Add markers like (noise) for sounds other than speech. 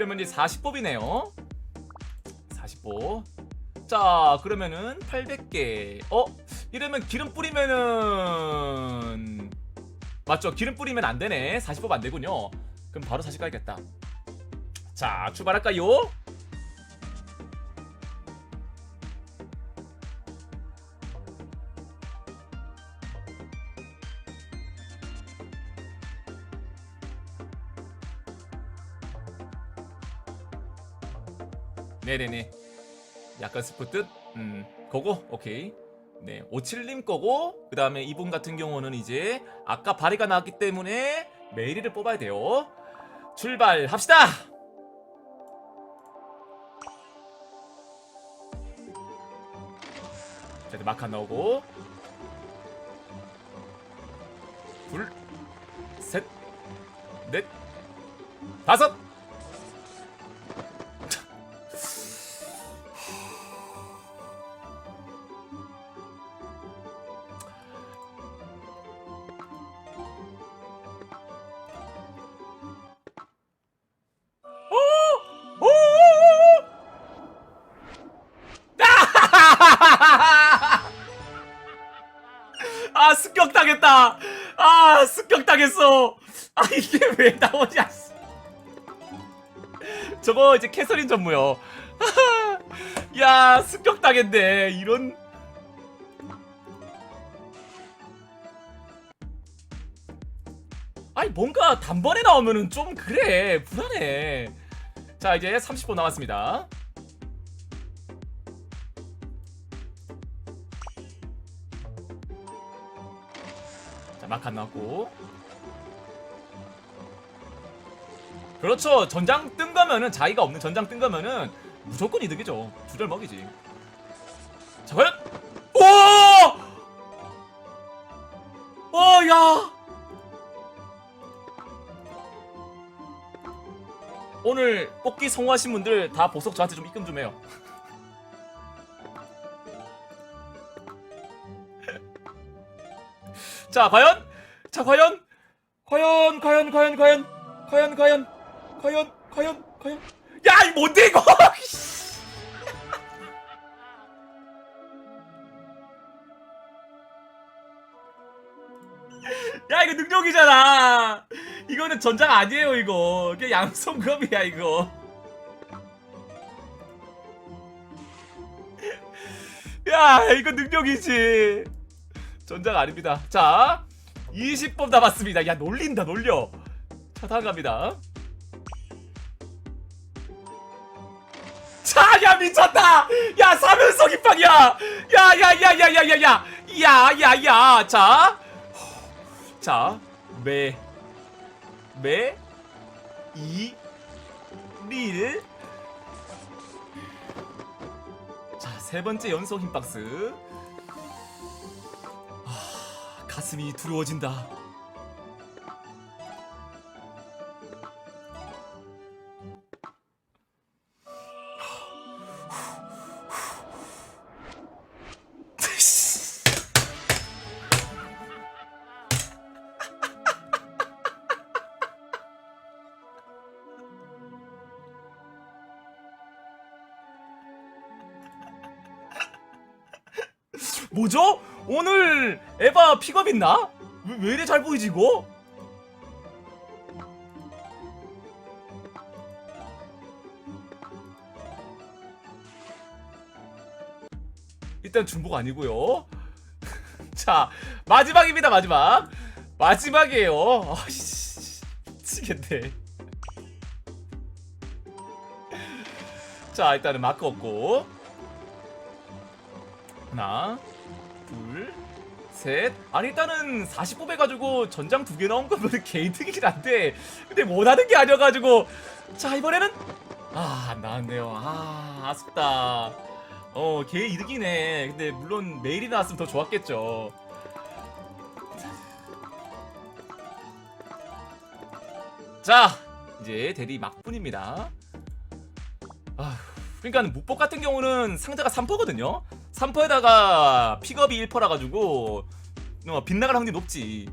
그러면 이제 40뽑이네요. 40뽑 자 그러면은 800개. 어? 이러면 기름 뿌리면은 맞죠? 기름 뿌리면 안 되네. 40뽑 안 되군요. 그럼 바로 40 가야겠다. 자 출발할까요? 네네네. 약간 스프뜻? 음 거고? 오케이. 네 57님 거고 그 다음에 이분 같은 경우는 이제 아까 발이가 나왔기 때문에 메리를 뽑아야 돼요. 출발합시다! 자 이제 마카 나오고. 둘 셋 넷 다섯 아 습격당했다. 아 습격당했어. 아 이게 왜 나오냐 씨. 저거 이제 캐서린 전무요. (laughs) 야 습격당했네. 이런. 아니 뭔가 단번에 나오면은 좀 그래. 불안해 자 이제 30분 남았습니다 막안 나왔고. 그렇죠. 전장 뜬 거면은 자기가 없는 전장 뜬 거면은 무조건 이득이죠. 두절 먹이지. 자, 과연 오! 어, 야! 오늘 뽑기 성공하신 분들 다 보석 저한테 좀 입금 좀 해요. 자, 과연? 자, 과연? 과연, 과연, 과연, 과연, 과연, 과연, 과연, 과연, 과연. 야, 이 뭔데 이거? (laughs) 야, 이거 능력이잖아. 이거는 전장 아니에요, 이거. 이게 양성검이야, 이거. (laughs) 야, 이거 능력이지. 전장 아닙니다. 자, 20번 남았습니다. 야, 놀린다, 놀려. 자, 다음 갑니다. 자, 야, 미쳤다! 야, 사면성 입방이야! 야, 야, 야, 야, 야, 야, 야! 야, 야, 야! 자, 자, 매, 매, 이, 릴. 자, 세 번째 연속 힘박스. 가슴이 두려워진다. 뭐죠? 오늘 에바 픽업 있나? 왜, 왜 이래 잘 보이지 이거? 일단 중복 아니고요. (laughs) 자 마지막입니다 마지막 마지막이에요. 아씨 미치겠네. 자 일단은 마크 없고 하나 둘, 셋. 아니 일단은 40 뽑아가지고 전장 두 개 나온 거면 개이득이긴 한데 근데 못하는 게 아니어가지고 자 이번에는 아안 나왔네요. 아 아쉽다. 어 개이득이네. 근데 물론 메일이 나왔으면 더 좋았겠죠. 자 이제 대리 막분입니다. 아 그러니까 묵복 같은 경우는 상자가 3퍼거든요. 3퍼에다가 픽업이 1퍼라 가지고 어, 빗나갈 확률이 높지.